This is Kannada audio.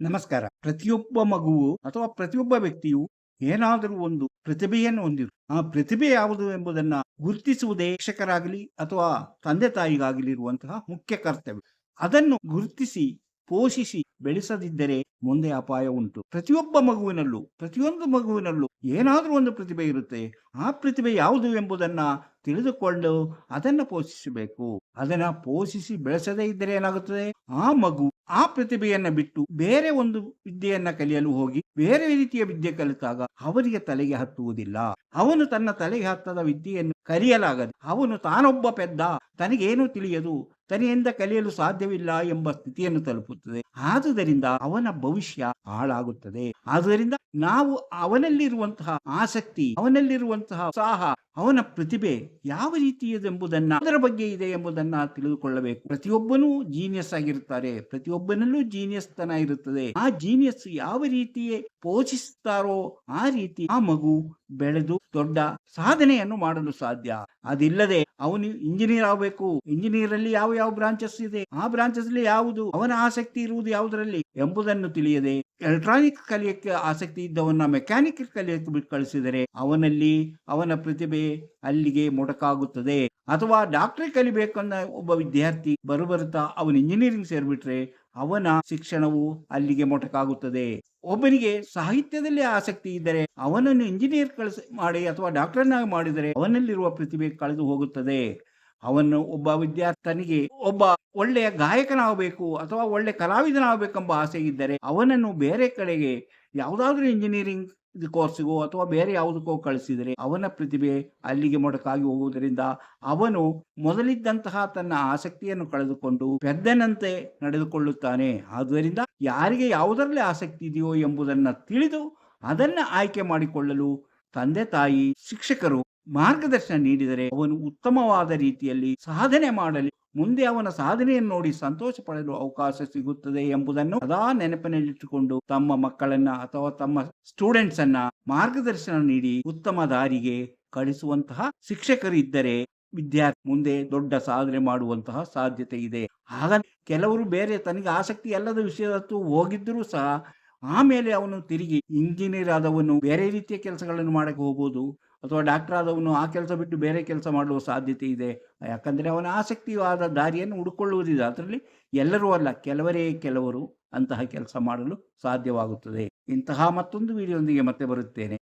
ನಮಸ್ಕಾರ. ಪ್ರತಿಯೊಬ್ಬ ಮಗುವು ಅಥವಾ ಪ್ರತಿಯೊಬ್ಬ ವ್ಯಕ್ತಿಯು ಏನಾದರೂ ಒಂದು ಪ್ರತಿಭೆಯನ್ನು ಹೊಂದಿರು. ಆ ಪ್ರತಿಭೆ ಯಾವುದು ಎಂಬುದನ್ನ ಗುರುತಿಸುವುದೇ ಶಿಕ್ಷಕರಾಗಲಿ ಅಥವಾ ತಂದೆ ತಾಯಿಗಾಗಲಿ ಇರುವಂತಹ ಮುಖ್ಯ ಕರ್ತವ್ಯ. ಅದನ್ನು ಗುರುತಿಸಿ, ಪೋಷಿಸಿ, ಬೆಳೆಸದಿದ್ದರೆ ಮುಂದೆ ಅಪಾಯ ಉಂಟು. ಪ್ರತಿಯೊಬ್ಬ ಮಗುವಿನಲ್ಲೂ, ಪ್ರತಿಯೊಂದು ಮಗುವಿನಲ್ಲೂ ಏನಾದರೂ ಒಂದು ಪ್ರತಿಭೆ ಇರುತ್ತೆ. ಆ ಪ್ರತಿಭೆ ಯಾವುದು ಎಂಬುದನ್ನ ತಿಳಿದುಕೊಂಡು ಅದನ್ನ ಪೋಷಿಸಬೇಕು. ಅದನ್ನ ಪೋಷಿಸಿ, ಬೆಳೆಸದೇ ಇದ್ದರೆ ಏನಾಗುತ್ತದೆ? ಆ ಮಗು ಆ ಪ್ರತಿಭೆಯನ್ನ ಬಿಟ್ಟು ಬೇರೆ ಒಂದು ವಿದ್ಯೆಯನ್ನ ಕಲಿಯಲು ಹೋಗಿ ಬೇರೆ ರೀತಿಯ ವಿದ್ಯೆ ಕಲಿತಾಗ ಅವರಿಗೆ ತಲೆಗೆ ಹತ್ತುವುದಿಲ್ಲ. ಅವನು ತನ್ನ ತಲೆಗೆ ಹತ್ತದ ವಿದ್ಯೆಯನ್ನು ಕಲಿಯಲಾಗದು, ಅವನು ತಾನೊಬ್ಬ ಪೆದ್ದ, ತನಗೇನು ತಿಳಿಯದು ತನಿಯಿಂದ ಕಲಿಯಲು ಸಾಧ್ಯವಿಲ್ಲ ಎಂಬ ಸ್ಥಿತಿಯನ್ನು ತಲುಪುತ್ತದೆ. ಆದುದರಿಂದ ಅವನ ಭವಿಷ್ಯ ಹಾಳಾಗುತ್ತದೆ. ಆದುದರಿಂದ ನಾವು ಅವನಲ್ಲಿರುವಂತಹ ಆಸಕ್ತಿ, ಅವನಲ್ಲಿರುವಂತಹ ಉತ್ಸಾಹ, ಅವನ ಪ್ರತಿಭೆ ಯಾವ ರೀತಿಯದೆಂಬುದನ್ನ, ಅದರ ಬಗ್ಗೆ ಇದೆ ಎಂಬುದನ್ನ ತಿಳಿದುಕೊಳ್ಳಬೇಕು. ಪ್ರತಿಯೊಬ್ಬನೂ ಜೀನಿಯಸ್ ಆಗಿರುತ್ತಾರೆ. ಪ್ರತಿಯೊಬ್ಬನಲ್ಲೂ ಜೀನಿಯಸ್ ತನ ಇರುತ್ತದೆ. ಆ ಜೀನಿಯಸ್ ಯಾವ ರೀತಿಯೇ ಪೋಷಿಸುತ್ತಾರೋ ಆ ರೀತಿ ಆ ಮಗು ಬೆಳೆದು ದೊಡ್ಡ ಸಾಧನೆಯನ್ನು ಮಾಡಲು ಸಾಧ್ಯ. ಅದಿಲ್ಲದೆ ಅವನು ಇಂಜಿನಿಯರ್ ಆಗಬೇಕು. ಇಂಜಿನಿಯರ್ ಅಲ್ಲಿ ಯಾವ ಯಾವ ಬ್ರಾಂಚಸ್ ಇದೆ, ಆ ಬ್ರಾಂಚಸ್ ಯಾವುದು, ಅವನ ಆಸಕ್ತಿ ಇರುವುದು ಯಾವುದರಲ್ಲಿ ಎಂಬುದನ್ನು ತಿಳಿಯದೆ ಎಲೆಕ್ಟ್ರಾನಿಕ್ ಕಲಿಯಕ್ಕೆ ಆಸಕ್ತಿ ಇದ್ದವನ್ನ ಮೆಕ್ಯಾನಿಕ್ ಕಲಿಯಕ್ಕೆ ಕಳಿಸಿದರೆ ಅವನಲ್ಲಿ ಅವನ ಪ್ರತಿಭೆ ಅಲ್ಲಿಗೆ ಮೊಟಕಾಗುತ್ತದೆ. ಅಥವಾ ಡಾಕ್ಟರ್ ಕಲಿಬೇಕನ್ನ ಒಬ್ಬ ವಿದ್ಯಾರ್ಥಿ ಬರುಬರುತ್ತಾ ಅವನು ಇಂಜಿನಿಯರಿಂಗ್ ಸೇರ್ಬಿಟ್ರೆ ಅವನ ಶಿಕ್ಷಣವು ಅಲ್ಲಿಗೆ ಮೊಟಕಾಗುತ್ತದೆ. ಒಬ್ಬನಿಗೆ ಸಾಹಿತ್ಯದಲ್ಲಿ ಆಸಕ್ತಿ ಇದ್ದರೆ ಅವನನ್ನು ಇಂಜಿನಿಯರ್ ಕಳಿಸಿ, ಮಾಡಿ ಅಥವಾ ಡಾಕ್ಟರ್ನಾಗಿ ಮಾಡಿದರೆ ಅವನಲ್ಲಿರುವ ಪ್ರತಿಭೆ ಕಳೆದು ಹೋಗುತ್ತದೆ. ಅವನು ಒಬ್ಬ ವಿದ್ಯಾರ್ಥನಿಗೆ ಒಬ್ಬ ಒಳ್ಳೆಯ ಗಾಯಕನಾಗಬೇಕು ಅಥವಾ ಒಳ್ಳೆ ಕಲಾವಿದನಾಗಬೇಕೆಂಬ ಆಸೆ ಇದ್ದರೆ ಅವನನ್ನು ಬೇರೆ ಕಡೆಗೆ ಯಾವುದಾದ್ರೂ ಇಂಜಿನಿಯರಿಂಗ್ ಕೋರ್ಸಿಗೋ ಅಥವಾ ಬೇರೆ ಯಾವುದಕ್ಕೋ ಕಳಿಸಿದರೆ ಅವನ ಪ್ರತಿಭೆ ಅಲ್ಲಿಗೆ ಮೊಡಕಾಗಿ ಹೋಗುವುದರಿಂದ ಅವನು ಮೊದಲಿದ್ದಂತಹ ತನ್ನ ಆಸಕ್ತಿಯನ್ನು ಕಳೆದುಕೊಂಡು ಪೆದ್ದನಂತೆ ನಡೆದುಕೊಳ್ಳುತ್ತಾನೆ. ಆದ್ದರಿಂದ ಯಾರಿಗೆ ಯಾವುದರಲ್ಲಿ ಆಸಕ್ತಿ ಇದೆಯೋ ಎಂಬುದನ್ನು ತಿಳಿದು ಅದನ್ನ ಆಯ್ಕೆ ಮಾಡಿಕೊಳ್ಳಲು ತಂದೆ ತಾಯಿ ಶಿಕ್ಷಕರು ಮಾರ್ಗದರ್ಶನ ನೀಡಿದರೆ ಅವನು ಉತ್ತಮವಾದ ರೀತಿಯಲ್ಲಿ ಸಾಧನೆ ಮಾಡಲಿ. ಮುಂದೆ ಅವನ ಸಾಧನೆಯನ್ನು ನೋಡಿ ಸಂತೋಷ ಪಡೆಯಲು ಅವಕಾಶ ಸಿಗುತ್ತದೆ ಎಂಬುದನ್ನು ಸದಾ ನೆನಪಿನಲ್ಲಿಟ್ಟುಕೊಂಡು ತಮ್ಮ ಮಕ್ಕಳನ್ನ ಅಥವಾ ತಮ್ಮ ಸ್ಟೂಡೆಂಟ್ಸ್ ಅನ್ನ ಮಾರ್ಗದರ್ಶನ ನೀಡಿ ಉತ್ತಮ ದಾರಿಗೆ ಕಳಿಸುವಂತಹ ಶಿಕ್ಷಕರು ಇದ್ದರೆ ವಿದ್ಯಾರ್ಥಿ ಮುಂದೆ ದೊಡ್ಡ ಸಾಧನೆ ಮಾಡುವಂತಹ ಸಾಧ್ಯತೆ ಇದೆ. ಆಗ ಕೆಲವರು ಬೇರೆ ತನಗೆ ಆಸಕ್ತಿ ಎಲ್ಲದ ವಿಷಯದತ್ತು ಹೋಗಿದ್ದರೂ ಸಹ ಆಮೇಲೆ ಅವನು ತಿರುಗಿ ಇಂಜಿನಿಯರ್ ಆದವನು ಬೇರೆ ರೀತಿಯ ಕೆಲಸಗಳನ್ನು ಮಾಡಕ್ಕೆ ಹೋಗ್ಬೋದು. ಅಥವಾ ಡಾಕ್ಟರ್ ಆದವನು ಆ ಕೆಲಸ ಬಿಟ್ಟು ಬೇರೆ ಕೆಲಸ ಮಾಡುವ ಸಾಧ್ಯತೆ ಇದೆ. ಯಾಕಂದರೆ ಅವನ ಆಸಕ್ತಿಯಾದ ದಾರಿಯನ್ನು ಹುಡುಕೊಳ್ಳುವುದಿದೆ ಅದರಲ್ಲಿ ಎಲ್ಲರೂ ಅಲ್ಲ, ಕೆಲವರೇ ಕೆಲವರು ಅಂತಹ ಕೆಲಸ ಮಾಡಲು ಸಾಧ್ಯವಾಗುತ್ತದೆ. ಇಂತಹ ಮತ್ತೊಂದು ವಿಡಿಯೋದೊಂದಿಗೆ ಮತ್ತೆ ಬರುತ್ತೇನೆ.